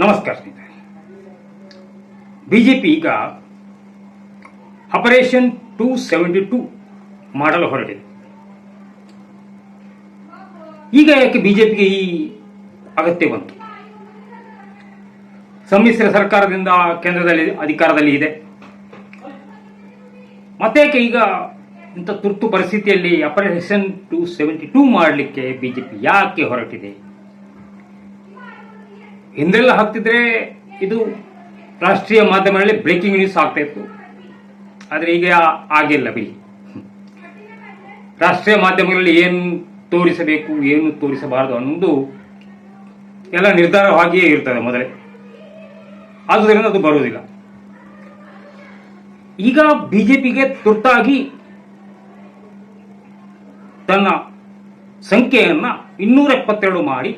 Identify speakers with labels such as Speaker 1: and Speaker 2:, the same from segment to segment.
Speaker 1: ನಮಸ್ಕಾರ ಸ್ನೇಹಿತರೆ. ಬಿಜೆಪಿ ಈಗ ಆಪರೇಷನ್ ಟೂ ಸೆವೆಂಟಿ ಟೂ ಮಾಡಲು ಹೊರಟಿದೆ. ಈಗ ಯಾಕೆ ಬಿಜೆಪಿಗೆ ಈ ಅಗತ್ಯ ಬಂತು? ಸಮ್ಮಿಶ್ರ ಸರ್ಕಾರದಿಂದ ಕೇಂದ್ರದಲ್ಲಿ ಅಧಿಕಾರದಲ್ಲಿ ಇದೆ. ಮತ್ತೇಕೆ ಈಗ ಇಂಥ ತುರ್ತು ಪರಿಸ್ಥಿತಿಯಲ್ಲಿ ಆಪರೇಷನ್ ಟೂ ಸೆವೆಂಟಿ ಟೂ ಮಾಡಲಿಕ್ಕೆ ಬಿಜೆಪಿ ಯಾಕೆ ಹೊರಟಿದೆ? ಹಿಂದೆಲ್ಲ ಹಾಕ್ತಿದ್ರೆ ಇದು ರಾಷ್ಟ್ರೀಯ ಮಾಧ್ಯಮಗಳಲ್ಲಿ ಬ್ರೇಕಿಂಗ್ ನ್ಯೂಸ್ ಆಗ್ತಾ ಇತ್ತು. ಆದರೆ ಈಗ ಆಗಿಲ್ಲ ಬಿಡಿ. ರಾಷ್ಟ್ರೀಯ ಮಾಧ್ಯಮಗಳಲ್ಲಿ ಏನು ತೋರಿಸಬೇಕು, ಏನು ತೋರಿಸಬಾರದು ಅನ್ನೋದು ಎಲ್ಲ ನಿರ್ಧಾರವಾಗಿಯೇ ಇರ್ತದೆ ಮೊದಲೇ. ಆದುದರಿಂದ ಅದು ಬರುವುದಿಲ್ಲ. ಈಗ ಬಿಜೆಪಿಗೆ ತುರ್ತಾಗಿ ತನ್ನ ಸಂಖ್ಯೆಯನ್ನ ಇನ್ನೂರ ಎಪ್ಪತ್ತೆರಡು ಮಾಡಿ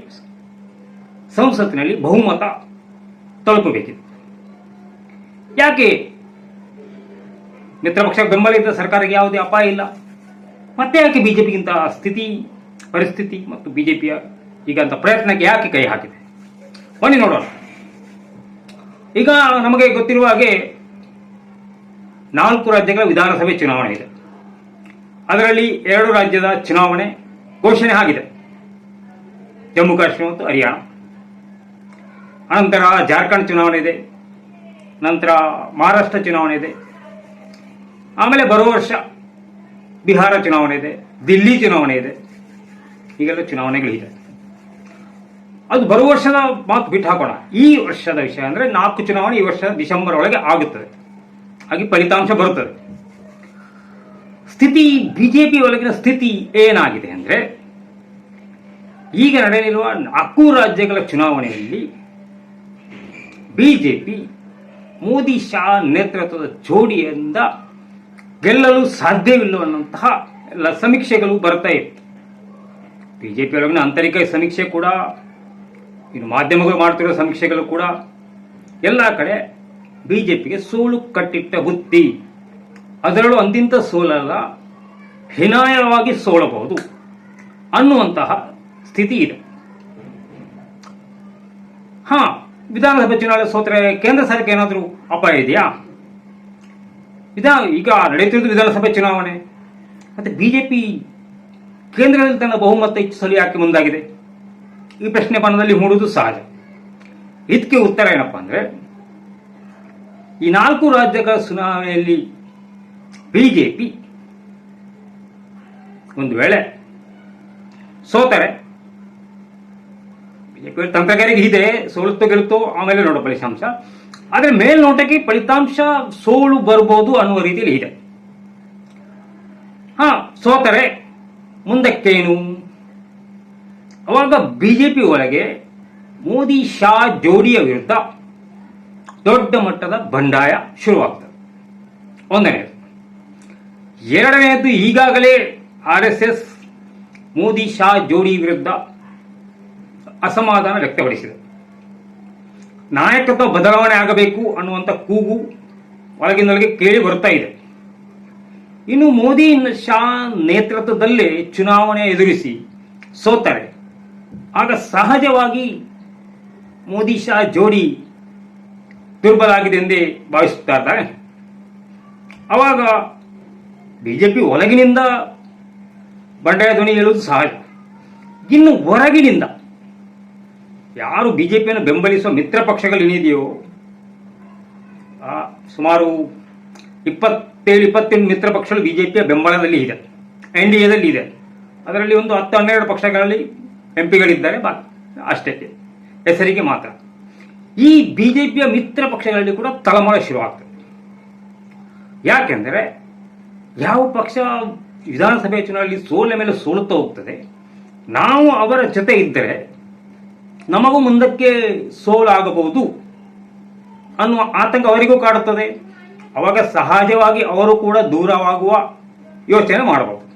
Speaker 1: ಸಂಸತ್ತಿನಲ್ಲಿ ಬಹುಮತ ತಲುಪಬೇಕಿತ್ತು. ಯಾಕೆ? ಮಿತ್ರಪಕ್ಷ ಬೆಂಬಲ ಇದ್ದ ಸರ್ಕಾರಕ್ಕೆ ಯಾವುದೇ ಅಪಾಯ ಇಲ್ಲ. ಮತ್ತೆ ಯಾಕೆ ಬಿಜೆಪಿಗಿಂತ ಸ್ಥಿತಿ, ಪರಿಸ್ಥಿತಿ ಮತ್ತು ಬಿಜೆಪಿಯ ಈಗಂತ ಪ್ರಯತ್ನಕ್ಕೆ ಯಾಕೆ ಕೈ ಹಾಕಿದೆ? ಬನ್ನಿ ನೋಡೋಣ. ಈಗ ನಮಗೆ ಗೊತ್ತಿರುವ ಹಾಗೆ ನಾಲ್ಕು ರಾಜ್ಯಗಳ ವಿಧಾನಸಭೆ ಚುನಾವಣೆ ಇದೆ. ಅದರಲ್ಲಿ ಎರಡು ರಾಜ್ಯದ ಚುನಾವಣೆ ಘೋಷಣೆ ಆಗಿದೆ. ಜಮ್ಮು ಕಾಶ್ಮೀರ ಮತ್ತು ಹರಿಯಾಣ. ಅನಂತರ ಜಾರ್ಖಂಡ್ ಚುನಾವಣೆ ಇದೆ. ನಂತರ ಮಹಾರಾಷ್ಟ್ರ ಚುನಾವಣೆ ಇದೆ. ಆಮೇಲೆ ಬರುವ ವರ್ಷ ಬಿಹಾರ ಚುನಾವಣೆ ಇದೆ. ದಿಲ್ಲಿ ಚುನಾವಣೆ ಇದೆ. ಈಗೆಲ್ಲ ಚುನಾವಣೆಗಳಿದೆ ಅದು ಬರುವ ವರ್ಷದ ಮಾತು ಬಿಟ್ಟು ಹಾಕೋಣ. ಈ ವರ್ಷದ ವಿಷಯ ಅಂದ್ರೆ ನಾಲ್ಕು ಚುನಾವಣೆ ಈ ವರ್ಷ ಡಿಸೆಂಬರ್ ಒಳಗೆ ಆಗುತ್ತದೆ. ಹಾಗೆ ಫಲಿತಾಂಶ ಬರುತ್ತದೆ. ಸ್ಥಿತಿ, ಬಿಜೆಪಿ ಒಳಗಿನ ಸ್ಥಿತಿ ಏನಾಗಿದೆ ಅಂದ್ರೆ ಈಗ ನಡೆಯಲಿರುವ ನಾಲ್ಕು ರಾಜ್ಯಗಳ ಚುನಾವಣೆಯಲ್ಲಿ ಬಿಜೆಪಿ ಮೋದಿ ಶಾ ನೇತೃತ್ವದ ಜೋಡಿಯಿಂದ ಗೆಲ್ಲಲು ಸಾಧ್ಯವಿಲ್ಲವನ್ನಂತಹ ಎಲ್ಲ ಸಮೀಕ್ಷೆಗಳು ಬರ್ತಾ ಇತ್ತು. ಬಿಜೆಪಿ ಒಳಗಿನ ಆಂತರಿಕ ಸಮೀಕ್ಷೆ ಕೂಡ, ಇನ್ನು ಮಾಧ್ಯಮಗಳು ಮಾಡ್ತಿರೋ ಸಮೀಕ್ಷೆಗಳು ಕೂಡ, ಎಲ್ಲ ಕಡೆ ಬಿಜೆಪಿಗೆ ಸೋಲು ಕಟ್ಟಿಟ್ಟ ಬುತ್ತಿ ಅದರಲ್ಲೂ ಅಂದಿಂತ ಸೋಲಲ್ಲ, ಹಿನಾಯವಾಗಿ ಸೋಲಬಹುದು ಅನ್ನುವಂತಹ ಸ್ಥಿತಿ ಇದೆ. ಹಾ ವಿಧಾನಸಭೆ ಚುನಾವಣೆ ಸೋತ್ರೆ ಕೇಂದ್ರ ಸರ್ಕಾರಕ್ಕೆ ಏನಾದರೂ ಅಪಾಯ ಇದೆಯಾ? ವಿಧಾನ ಈಗ ನಡೆಯುತ್ತಿರುವುದು ವಿಧಾನಸಭೆ ಚುನಾವಣೆ. ಮತ್ತು ಬಿ ಜೆ ಪಿ ಕೇಂದ್ರದಲ್ಲಿ ತನ್ನ ಬಹುಮತ ಹೆಚ್ಚಿಸಲು ಯಾಕೆ ಮುಂದಾಗಿದೆ. ಈ ಪ್ರಶ್ನೆ ಮನದಲ್ಲಿ ಮೂಡುವುದು ಸಹಜ. ಇದಕ್ಕೆ ಉತ್ತರ ಏನಪ್ಪ ಅಂದರೆ, ಈ ನಾಲ್ಕು ರಾಜ್ಯಗಳ ಚುನಾವಣೆಯಲ್ಲಿ ಬಿ ಜೆ ಪಿ ಒಂದು ವೇಳೆ ಸೋತರೆ ತಂತ್ರಗಾರಿಕೆ ಇದೆ ಸೋಲುತ್ತೋ ಗೆಲ್ಲುತ್ತೋ ಆಮೇಲೆ ನೋಡೋ ಫಲಿತಾಂಶ. ಆದರೆ ಮೇಲ್ನೋಟಕ್ಕೆ ಫಲಿತಾಂಶ ಸೋಲು ಬರ್ಬೋದು ಅನ್ನುವ ರೀತಿಯಲ್ಲಿ ಇದೆ ಹಾ, ಸೋತರೆ, ಮುಂದಕ್ಕೇನು? ಅವಾಗ ಬಿಜೆಪಿ ಒಳಗೆ ಮೋದಿ ಶಾ ಜೋಡಿಯ ವಿರುದ್ಧ ದೊಡ್ಡ ಮಟ್ಟದ ಬಂಡಾಯ ಶುರುವಾಗ್ತದೆ. ಒಂದನೇದು. ಎರಡನೆಯದು ಈಗಾಗಲೇ R S S Modi Shah ಜೋಡಿ ವಿರುದ್ಧ ಅಸಮಾಧಾನ ವ್ಯಕ್ತಪಡಿಸಿದೆ. ನಾಯಕತ್ವ ಬದಲಾವಣೆ ಆಗಬೇಕು ಅನ್ನುವಂಥ ಕೂಗು ಒಳಗಿನೊಳಗೆ ಕೇಳಿ ಬರ್ತಾ ಇದೆ. ಇನ್ನು ಮೋದಿ ಶಾ ನೇತೃತ್ವದಲ್ಲೇ ಚುನಾವಣೆ ಎದುರಿಸಿ ಸೋತಾರೆ. ಆಗ ಸಹಜವಾಗಿ ಮೋದಿ ಶಾ ಜೋಡಿ ದುರ್ಬಲ ಆಗಿದೆ ಎಂದೇ ಭಾವಿಸುತ್ತಾ ಅವಾಗ ಬಿಜೆಪಿ ಒಳಗಿನಿಂದ ಬಂಡಾಯ ಧ್ವನಿ ಹೇಳುವುದು ಸಹಜ. ಇನ್ನು ಹೊರಗಿನಿಂದ ಯಾರು ಬಿಜೆಪಿಯನ್ನು ಬೆಂಬಲಿಸುವ ಮಿತ್ರ ಪಕ್ಷಗಳು ಏನಿದೆಯೋ ಸುಮಾರು ಇಪ್ಪತ್ತೇಳು, ಇಪ್ಪತ್ತೆಂಟು ಮಿತ್ರ ಪಕ್ಷಗಳು ಬಿಜೆಪಿಯ ಬೆಂಬಲದಲ್ಲಿ ಇದೆ, ಎನ್ ಡಿ ಎದಲ್ಲಿ ಇದೆ. ಅದರಲ್ಲಿ ಒಂದು ಹತ್ತು, ಹನ್ನೆರಡು ಪಕ್ಷಗಳಲ್ಲಿ ಎಂ ಪಿಗಳಿದ್ದಾರೆ, ಬಾ, ಅಷ್ಟೇ, ಹೆಸರಿಗೆ ಮಾತ್ರ. ಈ ಬಿಜೆಪಿಯ ಮಿತ್ರ ಪಕ್ಷಗಳಲ್ಲಿ ಕೂಡ ತಳಮಳ ಶುರುವಾಗ್ತದೆ. ಯಾಕೆಂದರೆ, ಯಾವ ಪಕ್ಷ ವಿಧಾನಸಭೆ ಚುನಾವಣೆಯಲ್ಲಿ ಸೋಲ ಮೇಲೆ ಸೋಲುತ್ತಾ ಹೋಗ್ತದೆ, ನಾವು ಅವರ ಜೊತೆ ಇದ್ದರೆ ನಮಗೂ ಮುಂದಕ್ಕೆ ಸೋಲಾಗಬಹುದು ಅನ್ನುವ ಆತಂಕ ಅವರಿಗೂ ಕಾಡುತ್ತದೆ. ಅವಾಗ ಸಹಜವಾಗಿ ಅವರು ಕೂಡ ದೂರವಾಗುವ ಯೋಚನೆ ಮಾಡಬಹುದು.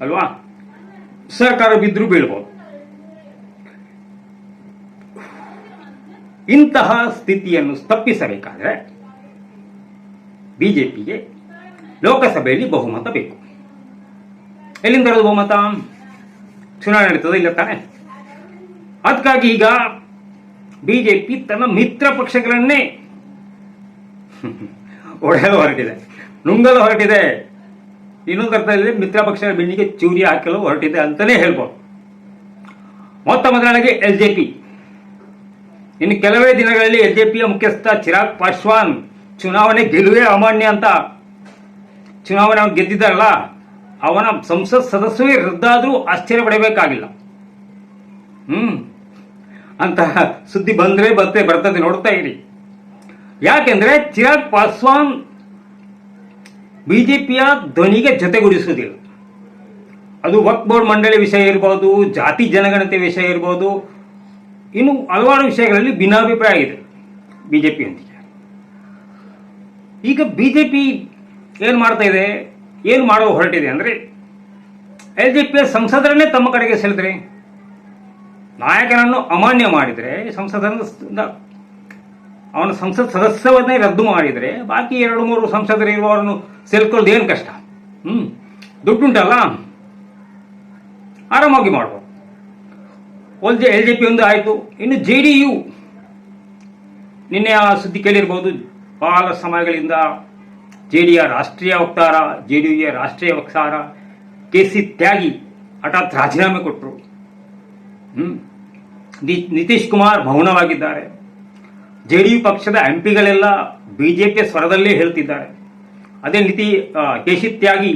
Speaker 1: ಅಲ್ವಾ? ಸಹಕಾರ ಬಿದ್ದರೂ ಬೀಳ್ಬೋದು ಇಂತಹ ಸ್ಥಿತಿಯನ್ನು ತಪ್ಪಿಸಬೇಕಾದ್ರೆ ಬಿಜೆಪಿಗೆ ಲೋಕಸಭೆಯಲ್ಲಿ ಬಹುಮತ ಬೇಕು. ಎಲ್ಲಿಂದ ಬಹುಮತ? ಚುನಾವಣೆ ನಡೀತದೆ ಇಲ್ಲ ತಾನೆ? ಅದಕ್ಕಾಗಿ ಈಗ ಬಿಜೆಪಿ ತನ್ನ ಮಿತ್ರ ಪಕ್ಷಗಳನ್ನೇ ಒಡೆಯಲು ಹೊರಟಿದೆ, ನುಂಗಲು ಹೊರಟಿದೆ. ಇನ್ನೊಂದು ಅರ್ಥದಲ್ಲಿ ಮಿತ್ರ ಪಕ್ಷಗಳ ಬೆನ್ನಿಗೆ ಚೂರಿ ಹಾಕಲು ಹೊರಟಿದೆ ಅಂತಲೇ ಹೇಳ್ಬೋದು. ಮೊತ್ತ ಮೊದಲನೆಗೆ ಎಲ್ ಜೆ ಪಿ. ಇನ್ನು ಕೆಲವೇ ದಿನಗಳಲ್ಲಿ ಎಲ್ ಜೆ ಪಿಯ ಮುಖ್ಯಸ್ಥ ಚಿರಾಗ್ ಪಾಸ್ವಾನ್ ಚುನಾವಣೆ ಗೆಲುವೇ ಅಮಾನ್ಯ ಅಂತ ಚುನಾವಣೆ ಅವನು ಗೆದ್ದಿದ್ದಾರಲ್ಲ, ಅವನ ಸಂಸತ್ ಸದಸ್ಯವೇ ರದ್ದಾದರೂ ಆಶ್ಚರ್ಯ ಪಡಬೇಕಾಗಿಲ್ಲ. ಹ್ಮ್. ಅಂತಹ ಸುದ್ದಿ ಬಂದ್ರೆ ಬರ್ತೇ ಬರ್ತದೆ ನೋಡ್ತಾ ಇರಿ. ಯಾಕೆಂದ್ರೆ ಚಿರಾಗ್ ಪಾಸ್ವಾನ್ ಬಿಜೆಪಿಯ ಧ್ವನಿಗೆ ಜೊತೆಗೂಡಿಸುವುದಿಲ್ಲ. ಅದು ವಕ್ ಬೋರ್ಡ್ ಮಂಡಳಿ ವಿಷಯ ಇರ್ಬೋದು, ಜಾತಿ ಜನಗಣತಿ ವಿಷಯ ಇರ್ಬೋದು, ಇನ್ನು ಹಲವಾರು ವಿಷಯಗಳಲ್ಲಿ ಭಿನ್ನಾಭಿಪ್ರಾಯ ಇದೆ ಬಿಜೆಪಿಯೊಂದಿಗೆ. ಈಗ ಬಿಜೆಪಿ ಏನು ಮಾಡ್ತಾ ಇದೆ? ಏನು ಮಾಡೋ ಹೊರಟಿದೆ ಅಂದ್ರೆ ಎಲ್ ಜೆ ಪಿಯ ಸಂಸದರನ್ನೇ ತಮ್ಮ ಕಡೆಗೆ ಸೆಳೆದ್ರೆ? ನಾಯಕನನ್ನು ಅಮಾನ್ಯ ಮಾಡಿದರೆ ಸಂಸದರನ್ನ ಅವನ ಸಂಸತ್ ಸದಸ್ಯವನ್ನೇ ರದ್ದು ಮಾಡಿದರೆ, ಬಾಕಿ ಎರಡು ಮೂರು ಸಂಸದರು ಇರುವವರನ್ನು ಸೇರ್ಕೊಳ್ಳೋದು ಏನು ಕಷ್ಟ? ಹ್ಞೂ ದುಡ್ಡುಂಟಲ್ಲ? ಆರಾಮಾಗಿ ಮಾಡ್ಬೋದು. ಒಂದು ಎಲ್ ಜೆ ಪಿ ಒಂದು ಆಯಿತು. ಇನ್ನು ಜೆ ಡಿ ಯು, ನಿನ್ನೆ ಆ ಸುದ್ದಿ ಕೇಳಿರ್ಬೋದು. ಬಹಳ ಸಮಯಗಳಿಂದ ಜೆ ಡಿಯ ರಾಷ್ಟ್ರೀಯ ವಕ್ತಾರ, ಜೆ ಡಿ ರಾಷ್ಟ್ರೀಯ ವಕ್ತಾರ ಕೆ ಸಿ ತ್ಯಾಗಿ ಹಠಾತ್ ರಾಜೀನಾಮೆ ಕೊಟ್ಟರು ನಿತೀಶ್ ಕುಮಾರ್ ಮೌನವಾಗಿದ್ದಾರೆ. ಜೆ ಡಿ ಯು ಪಕ್ಷದ ಎಂ ಪಿಗಳೆಲ್ಲ ಬಿಜೆಪಿಯ ಸ್ವರದಲ್ಲೇ ಹೇಳ್ತಿದ್ದಾರೆ. ಅದೇ ರೀತಿ ಕೇಶಿ ಸಿ ತ್ಯಾಗಿ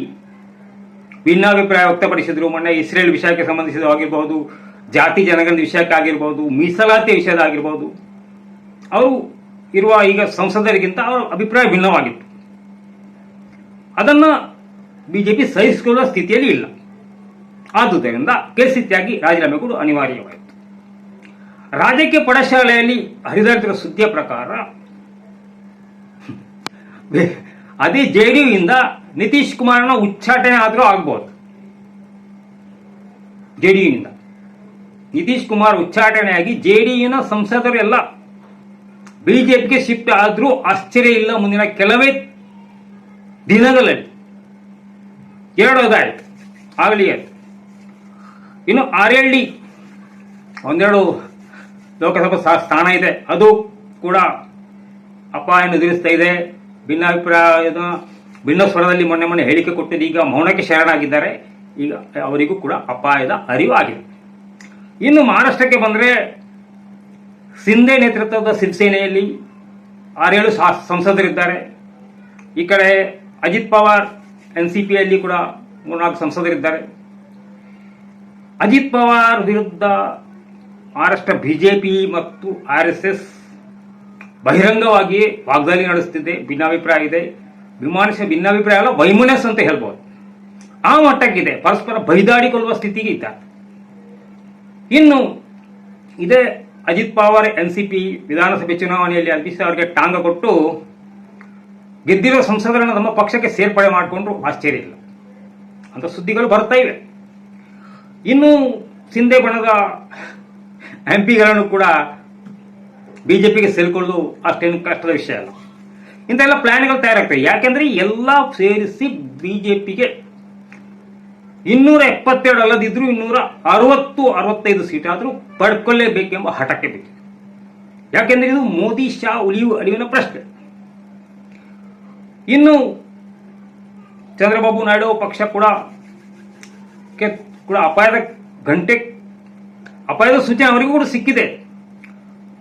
Speaker 1: ಭಿನ್ನಾಭಿಪ್ರಾಯ ವ್ಯಕ್ತಪಡಿಸಿದ್ರು. ಮೊನ್ನೆ ಇಸ್ರೇಲ್ ವಿಷಯಕ್ಕೆ ಸಂಬಂಧಿಸಿದ ಆಗಿರ್ಬೋದು, ಜಾತಿ ಜನಗಣತಿ ವಿಷಯಕ್ಕಾಗಿರ್ಬೋದು ಮೀಸಲಾತಿ ವಿಷಯದಾಗಿರ್ಬೋದು ಅವರು ಇರುವ ಈಗ ಸಂಸದರಿಗಿಂತ ಅವರ ಅಭಿಪ್ರಾಯ ಭಿನ್ನವಾಗಿತ್ತು. ಅದನ್ನ ಬಿಜೆಪಿ ಸಹಿಸಿಕೊಳ್ಳುವ ಸ್ಥಿತಿಯಲ್ಲಿ ಇಲ್ಲ. ಆದುದರಿಂದ ಕೆಸಿತ್ಯಾಗಿ ರಾಜೀನಾಮೆ ಕೊಡು ಅನಿವಾರ್ಯವಾಯಿತು. ರಾಜಕೀಯ ಪಡಶಾಲೆಯಲ್ಲಿ ಹರಿದಾಡ್ತಿರೋ ಸುದ್ದಿಯ ಪ್ರಕಾರ ಅದೇ ಅದೇ ಜೆಡಿಯು ಇಂದ ನಿತೀಶ್ ಕುಮಾರ್ನ ಉಚ್ಚಾಟನೆ ಆದರೂ ಆಗ್ಬೋದು. ಯುನಿಂದ ನಿತೀಶ್ ಕುಮಾರ್ ಉಚ್ಚಾಟನೆಯಾಗಿ ಜೆಡಿಯುನ ಸಂಸದರು ಎಲ್ಲ ಬಿಜೆಪಿಗೆ ಶಿಫ್ಟ್ ಆದರೂ ಆಶ್ಚರ್ಯ ಇಲ್ಲ ಮುಂದಿನ ಕೆಲವೇ ದಿನಗಳಲ್ಲಿ. ಎರಡೋದಾಯ್ತು. ಆಗಲಿ ಆಯ್ತು ಇನ್ನು ಆರ್ ಒಂದೆರಡು ಲೋಕಸಭಾ ಸ್ಥಾ- ಸ್ಥಾನ ಇದೆ. ಅದು ಕೂಡ ಅಪಾಯ ಎದುರಿಸ್ತಾ ಇದೆ. ಭಿನ್ನಾಭಿಪ್ರಾಯದ ಭಿನ್ನ ಸ್ವರದಲ್ಲಿ ಮೊನ್ನೆ ಮೊನ್ನೆ ಹೇಳಿಕೆ ಕೊಟ್ಟಿದ್ದು ಈಗ ಮೌನಕ್ಕೆ ಶರಣಾಗಿದ್ದಾರೆ. ಈಗ ಅವರಿಗೂ ಕೂಡ ಅಪಾಯದ ಅರಿವು ಆಗಿದೆ ಇನ್ನು ಮಹಾರಾಷ್ಟ್ರಕ್ಕೆ ಬಂದರೆ ಸಿಂಧೆ ನೇತೃತ್ವದ ಶಿವಸೇನೆಯಲ್ಲಿ ಆರೇಳು ಸಂಸದರಿದ್ದಾರೆ. ಈ ಕಡೆ ಅಜಿತ್ ಪವಾರ್ ಎನ್ ಸಿ ಪಿಯಲ್ಲಿ ಕೂಡ ಮೂರ್ನಾಲ್ಕು ಸಂಸದರಿದ್ದಾರೆ. ಅಜಿತ್ ಪವಾರ್ ವಿರುದ್ಧ ಮಹಾರಾಷ್ಟ್ರ ಬಿಜೆಪಿ ಮತ್ತು ಆರ್ ಎಸ್ ಎಸ್ ಬಹಿರಂಗವಾಗಿ ವಾಗ್ದಾಳಿ ನಡೆಸುತ್ತಿದೆ ಭಿನ್ನಾಭಿಪ್ರಾಯ ಇದೆ. ವಿಮಾನಿಸ ಭಿನ್ನಾಭಿಪ್ರಾಯ ಅಲ್ಲ ವೈಮನಸ್ ಅಂತ ಹೇಳ್ಬೋದು. ಆ ಮಟ್ಟಕ್ಕಿದೆ. ಪರಸ್ಪರ ಬೈದಾಡಿಕೊಳ್ಳುವ ಸ್ಥಿತಿಗೆ ಇದ್ದ. ಇನ್ನು ಇದೇ Ajit Pawar N C P ವಿಧಾನಸಭೆ ಚುನಾವಣೆಯಲ್ಲಿ ಅಜಿತ್ ಅವರಿಗೆ ಟಾಂಗ ಕೊಟ್ಟು ಗೆದ್ದಿರೋ ಸಂಸದರನ್ನು ನಮ್ಮ ಪಕ್ಷಕ್ಕೆ ಸೇರ್ಪಡೆ ಮಾಡಿಕೊಂಡ್ರು ಆಶ್ಚರ್ಯ ಇಲ್ಲ. ಅಂತ ಸುದ್ದಿಗಳು ಬರ್ತಾ ಇವೆ. ಇನ್ನು ಸಿಂಧೆ ಬಣದ ಎಂ ಪಿಗಳನ್ನು ಕೂಡ ಪಿಗೆ ಸೇರಿಕೊಳ್ಳಲು ಅಷ್ಟೇನು ಕಷ್ಟದ ವಿಷಯ ಅಲ್ಲ. ಇಂಥೆಲ್ಲ ಪ್ಲಾನ್ಗಳು ತಯಾರಾಗ್ತವೆ. ಯಾಕೆಂದ್ರೆ ಎಲ್ಲ ಸೇರಿಸಿ ಬಿ ಜೆ ಪಿಗೆ ಇನ್ನೂರ ಎಪ್ಪತ್ತೆರಡು ಅಲ್ಲದಿದ್ರು ಇನ್ನೂರ ಅರವತ್ತು, ಅರವತ್ತೈದು ಸೀಟ್ ಆದರೂ ಪಡ್ಕೊಳ್ಳೇಬೇಕೆಂಬ ಹಠಕ್ಕೆ ಬೇಕು ಯಾಕೆಂದ್ರೆ ಇದು ಮೋದಿ, ಶಾ ಉಳಿಯುವ ಅಳಿವಿನ ಪ್ರಶ್ನೆ. ಇನ್ನು ಚಂದ್ರಬಾಬು ನಾಯ್ಡು ಪಕ್ಷ ಕೂಡ ಕೂಡ ಅಪಾಯದ ಗಂಟೆ ಅಪಾಯದ ಸೂಚನೆ ಅವರಿಗೂ ಕೂಡ ಸಿಕ್ಕಿದೆ.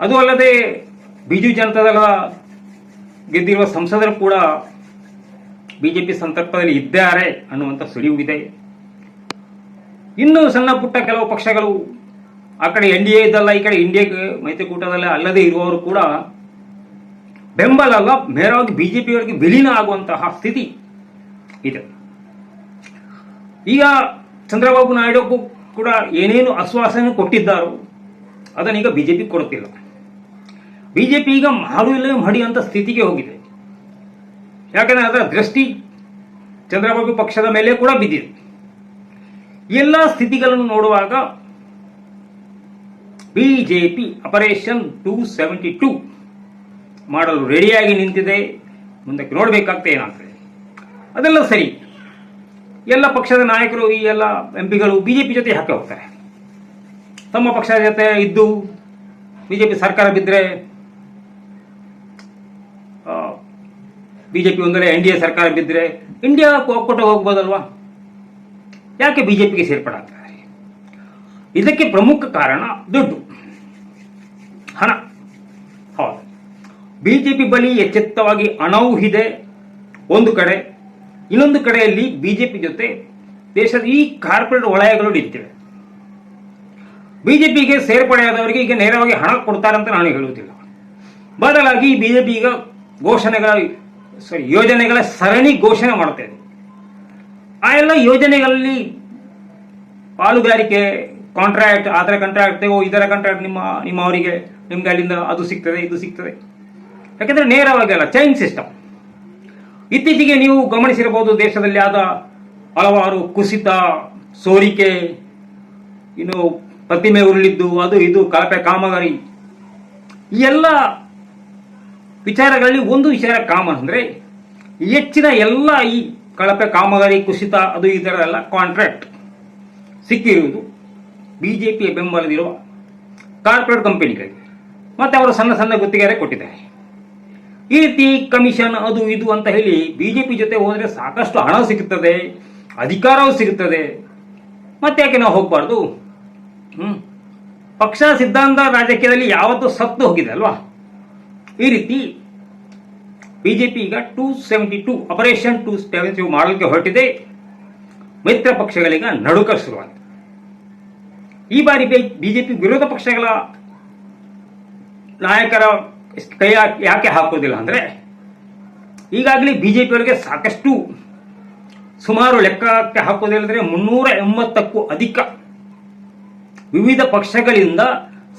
Speaker 1: ಅದು ಅಲ್ಲದೆ ಬಿಜು ಜನತಾದಳ ಗೆದ್ದಿರುವ ಸಂಸದರು ಕೂಡ ಬಿಜೆಪಿ ಸಂತರ್ಪದಲ್ಲಿ ಇದ್ದಾರೆ ಅನ್ನುವಂಥ ಸುಳಿವು ಇದೆ. ಇನ್ನು ಸಣ್ಣ ಪುಟ್ಟ ಕೆಲವು ಪಕ್ಷಗಳು, ಆ ಕಡೆ ಎನ್ ಡಿ ಎ ಇದ್ದಲ್ಲ ಈ ಕಡೆ ಇಂಡಿಯಾ ಮೈತ್ರಿಕೂಟದಲ್ಲೇ ಅಲ್ಲದೆ ಇರುವವರು ಕೂಡ ಬೆಂಬಲ ಅಲ್ಲ, ನೇರವಾಗಿ ಬಿಜೆಪಿಯವರಿಗೆ ವಿಲೀನ ಆಗುವಂತಹ ಸ್ಥಿತಿ ಇದೆ. ಈಗ ಚಂದ್ರಬಾಬು ನಾಯ್ಡು ಕೂಡ ಏನೇನು ಆಶ್ವಾಸನೆ ಕೊಟ್ಟಿದ್ದಾರೋ ಅದನ್ನೀಗ ಬಿಜೆಪಿ ಕೊಡುತ್ತಿಲ್ಲ. ಬಿಜೆಪಿ ಈಗ ಮಾಡು ಇಲ್ಲ ಮಾಡಿ ಅಂತ ಸ್ಥಿತಿಗೆ ಹೋಗಿದೆ. ಯಾಕಂದ್ರೆ ಅದರ ದೃಷ್ಟಿ ಚಂದ್ರಬಾಬು ಪಕ್ಷದ ಮೇಲೆ ಕೂಡ ಬಿದ್ದಿದೆ. ಎಲ್ಲ ಸ್ಥಿತಿಗಳನ್ನು ನೋಡುವಾಗ BJP operation two seventy two ಮಾಡಲು ರೆಡಿಯಾಗಿ ನಿಂತಿದೆ. ಮುಂದಕ್ಕೆ ನೋಡಬೇಕಾಗ್ತದೆ ಏನಾಗ್ತದೆ ಅದೆಲ್ಲ ಸರಿ. ಎಲ್ಲ ಪಕ್ಷದ ನಾಯಕರು, ಈ ಎಲ್ಲ ಎಂ ಪಿಗಳು ಬಿಜೆಪಿ ಜೊತೆ ಹಾಕಿ ಹೋಗ್ತಾರೆ. ತಮ್ಮ ಪಕ್ಷದ ಜೊತೆ ಇದ್ದು ಬಿಜೆಪಿ ಸರ್ಕಾರ ಬಿದ್ದರೆ ಬಿಜೆಪಿ ಒಂದರೆ ಎನ್ ಡಿ ಎ ಸರ್ಕಾರ ಬಿದ್ದರೆ ಇಂಡಿಯಾ ಒಕ್ಕೂಟ ಹೋಗ್ಬೋದಲ್ವಾ? ಯಾಕೆ ಬಿಜೆಪಿಗೆ ಸೇರ್ಪಡಾಗ್ತಾರೆ? ಇದಕ್ಕೆ ಪ್ರಮುಖ ಕಾರಣ ದುಡ್ಡು. ಹಣ. ಹೌದು. ಬಿಜೆಪಿ ಬಳಿ ಎಚ್ಚೆತ್ತವಾಗಿ ಹಣವೂ ಇದೆ ಒಂದು ಕಡೆ. ಇನ್ನೊಂದು ಕಡೆಯಲ್ಲಿ ಬಿಜೆಪಿ ಜೊತೆ ದೇಶದ ಈ ಕಾರ್ಪೊರೇಟ್ ವಲಯಗಳು ನಿಂತಿವೆ. ಬಿಜೆಪಿಗೆ ಸೇರ್ಪಡೆಯಾದವರಿಗೆ ಈಗ ನೇರವಾಗಿ ಹಣ ಕೊಡ್ತಾರಂತ ನಾನು ಹೇಳುವುದಿಲ್ಲ. ಬದಲಾಗಿ ಬಿಜೆಪಿ ಈಗ ಘೋಷಣೆಗಳ ಸಾರಿ ಯೋಜನೆಗಳ ಸರಣಿ ಘೋಷಣೆ ಮಾಡ್ತಾ ಆ ಎಲ್ಲ ಯೋಜನೆಗಳಲ್ಲಿ ಪಾಲುಗಾರಿಕೆ ಕಾಂಟ್ರಾಕ್ಟ್ ಅದರ ಕಾಂಟ್ರಾಕ್ಟ್ ಇದರ ಕಾಂಟ್ರಾಕ್ಟ್ ನಿಮ್ಮ ನಿಮ್ಮವರಿಗೆ ನಿಮ್ಗೆ ಅಲ್ಲಿಂದ ಅದು ಸಿಗ್ತದೆ, ಇದು ಸಿಗ್ತದೆ. ಯಾಕೆಂದರೆ ನೇರವಾಗಿ ಅಲ್ಲ ಚೈನ್ ಸಿಸ್ಟಮ್ ಇತ್ತೀಚೆಗೆ ನೀವು ಗಮನಿಸಿರಬಹುದು ದೇಶದಲ್ಲಿ ಆದ ಹಲವಾರು ಕುಸಿತ, ಸೋರಿಕೆ, ಇನ್ನು ಪ್ರತಿಮೆ ಉರುಳಿದ್ದು, ಅದು ಇದು, ಕಳಪೆ ಕಾಮಗಾರಿ. ಈ ಎಲ್ಲ ವಿಚಾರಗಳಲ್ಲಿ ಒಂದು ವಿಚಾರ ಕಾಮನ್ ಅಂದ್ರೆ ಹೆಚ್ಚಿನ ಎಲ್ಲ ಈ ಕಳಪೆ ಕಾಮಗಾರಿ, ಕುಸಿತ, ಅದು ಇದರ ಎಲ್ಲ ಕಾಂಟ್ರಾಕ್ಟ್ ಸಿಕ್ಕಿರುವುದು ಬಿಜೆಪಿಯ ಬೆಂಬಲದಿರುವ ಕಾರ್ಪೊರೇಟ್ ಕಂಪನಿಗಳಿಗೆ ಮತ್ತೆ ಅವರು ಸಣ್ಣ ಸಣ್ಣ ಗುತ್ತಿಗೆರೆ ಕೊಟ್ಟಿದ್ದಾರೆ. ಈ ರೀತಿ ಕಮಿಷನ್ ಅದು ಇದು ಅಂತ ಹೇಳಿ ಬಿಜೆಪಿ ಜೊತೆ ಹೋದ್ರೆ ಸಾಕಷ್ಟು ಹಣ ಸಿಗುತ್ತದೆ ಅಧಿಕಾರವೂ ಸಿಗುತ್ತದೆ ಮತ್ತೆ ಯಾಕೆ ನಾವು ಹೋಗಬಾರ್ದು? ಹ್ಮ್. ಪಕ್ಷ ಸಿದ್ಧಾಂತ ರಾಜಕೀಯದಲ್ಲಿ ಯಾವತ್ತೂ ಸತ್ತು ಹೋಗಿದೆ ಅಲ್ವಾ? ಈ ರೀತಿ ಬಿಜೆಪಿ ಈಗ two seventy two operation two seventy ಮಾಡಲಿಕ್ಕೆ ಹೊರಟಿದೆ. ಮಿತ್ರ ಪಕ್ಷಗಳೀಗ ನಡುಕ ಶುರುವಾಗಿದೆ. ಈ ಬಾರಿ ಬಿಜೆಪಿ ವಿರೋಧ ಪಕ್ಷಗಳ ನಾಯಕರ ಕೈ ಯಾಕೆ ಹಾಕೋದಿಲ್ಲ ಅಂದ್ರೆ ಈಗಾಗಲೇ ಬಿಜೆಪಿಯವರಿಗೆ ಸಾಕಷ್ಟು ಸುಮಾರು ಲೆಕ್ಕಕ್ಕೆ ಹಾಕೋದಿಲ್ಲದ್ರೆ ಮುನ್ನೂರ ಎಂಬತ್ತಕ್ಕೂ ಅಧಿಕ ವಿವಿಧ ಪಕ್ಷಗಳಿಂದ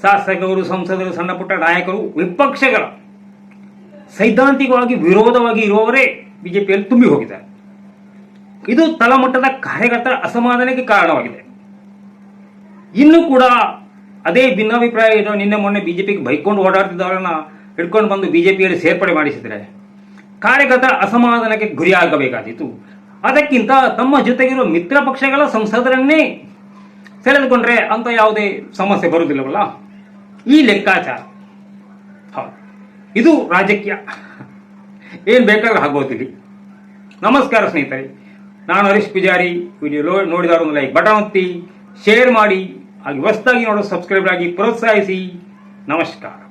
Speaker 1: ಶಾಸಕರು, ಸಂಸದರು ಸಣ್ಣಪುಟ್ಟ ನಾಯಕರು, ವಿಪಕ್ಷಗಳ ಸೈದ್ಧಾಂತಿಕವಾಗಿ ವಿರೋಧವಾಗಿ ಇರುವವರೇ ಬಿಜೆಪಿಯಲ್ಲಿ ತುಂಬಿ ಹೋಗಿದ್ದಾರೆ. ಇದು ತಳಮಟ್ಟದ ಕಾರ್ಯಕರ್ತರ ಅಸಮಾಧಾನಕ್ಕೆ ಕಾರಣವಾಗಿದೆ. ಇನ್ನು ಕೂಡ ಅದೇ ಭಿನ್ನಾಭಿಪ್ರಾಯ ಇರೋ ನಿನ್ನೆ ಮೊನ್ನೆ ಬಿಜೆಪಿಗೆ ಬೈಕೊಂಡು ಓಡಾಡ್ತಿದ್ದವರನ್ನ ಹಿಡ್ಕೊಂಡು ಬಂದು ಬಿಜೆಪಿಯಲ್ಲಿ ಸೇರ್ಪಡೆ ಮಾಡಿಸಿದರೆ ಕಾರ್ಯಕರ್ತರ ಅಸಮಾಧಾನಕ್ಕೆ ಗುರಿಯಾಗಬೇಕಾದೀತು. ಅದಕ್ಕಿಂತ ತಮ್ಮ ಜೊತೆಗಿರುವ ಮಿತ್ರ ಪಕ್ಷಗಳ ಸಂಸದರನ್ನೇ ಸೆಳೆದುಕೊಂಡ್ರೆ ಅಂತ ಯಾವುದೇ ಸಮಸ್ಯೆ ಬರುವುದಿಲ್ಲವಲ್ಲ? ಈ ಲೆಕ್ಕಾಚಾರ. ಹೌದು. ಇದು ರಾಜಕೀಯ. ಏನು ಬೇಕಾದ್ರೆ ಆಗೋದಿಲ್ಲ ನಮಸ್ಕಾರ ಸ್ನೇಹಿತರೆ. ನಾನು ಹರೀಶ್ ಪೂಜಾರಿ. ವಿಡಿಯೋ ನೋಡಿದವರು ಒಂದು ಲೈಕ್ ಬಟನ್ ಒತ್ತಿ, ಶೇರ್ ಮಾಡಿ, ಹಾಗೆ ಹೊಸದಾಗಿ ನೋಡೋ ಸಬ್ಸ್ಕ್ರೈಬರ್ ಆಗಿ ಪ್ರೋತ್ಸಾಹಿಸಿ. ನಮಸ್ಕಾರ.